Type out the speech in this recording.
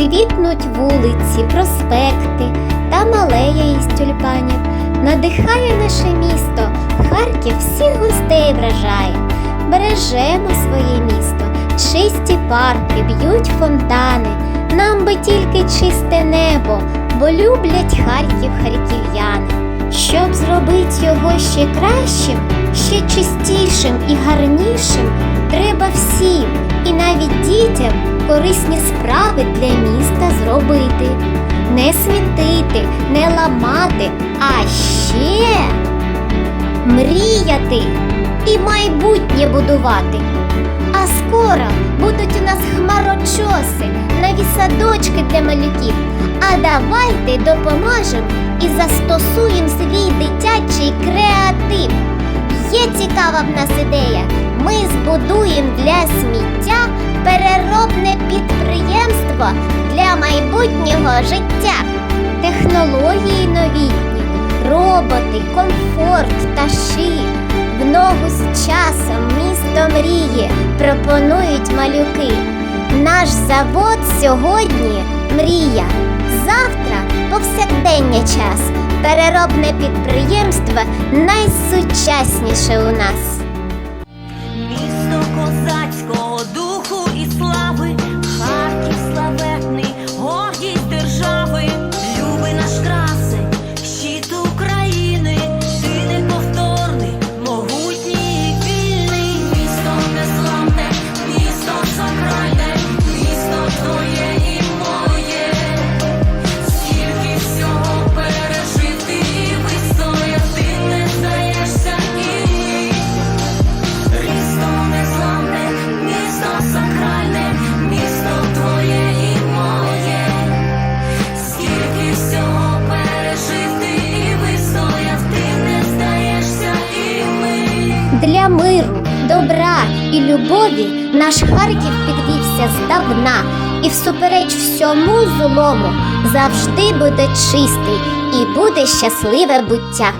Квітнуть вулиці, проспекти та малея із тюльпанів. Надихає наше місто, Харків всіх гостей вражає. Бережемо своє місто, чисті парки, б'ють фонтани. Нам би тільки чисте небо, бо люблять Харків харків'яни. Щоб зробити його ще кращим, ще чистішим і гарнішим, треба всім, і навіть дітям, корисні справи для міста зробити. Не смітити, не ламати, а ще мріяти і майбутнє будувати. А скоро будуть у нас хмарочоси, нові садочки для малюків. А давайте допоможемо і застосуємо свій дитячий креатив. Є цікава в нас ідея. Ми збудуємо для сміття переробне підприємство для майбутнього життя. Технології новітні, роботи, комфорт та ши. В ногу з часом місто мріє пропонують малюки. Наш завод сьогодні мрія. Завтра повсякдення час. Переробне підприємство найсучасніше у нас. Для миру, добра і любові наш Харків підвівся здавна і всупереч всьому злому завжди буде чистий і буде щасливе буття.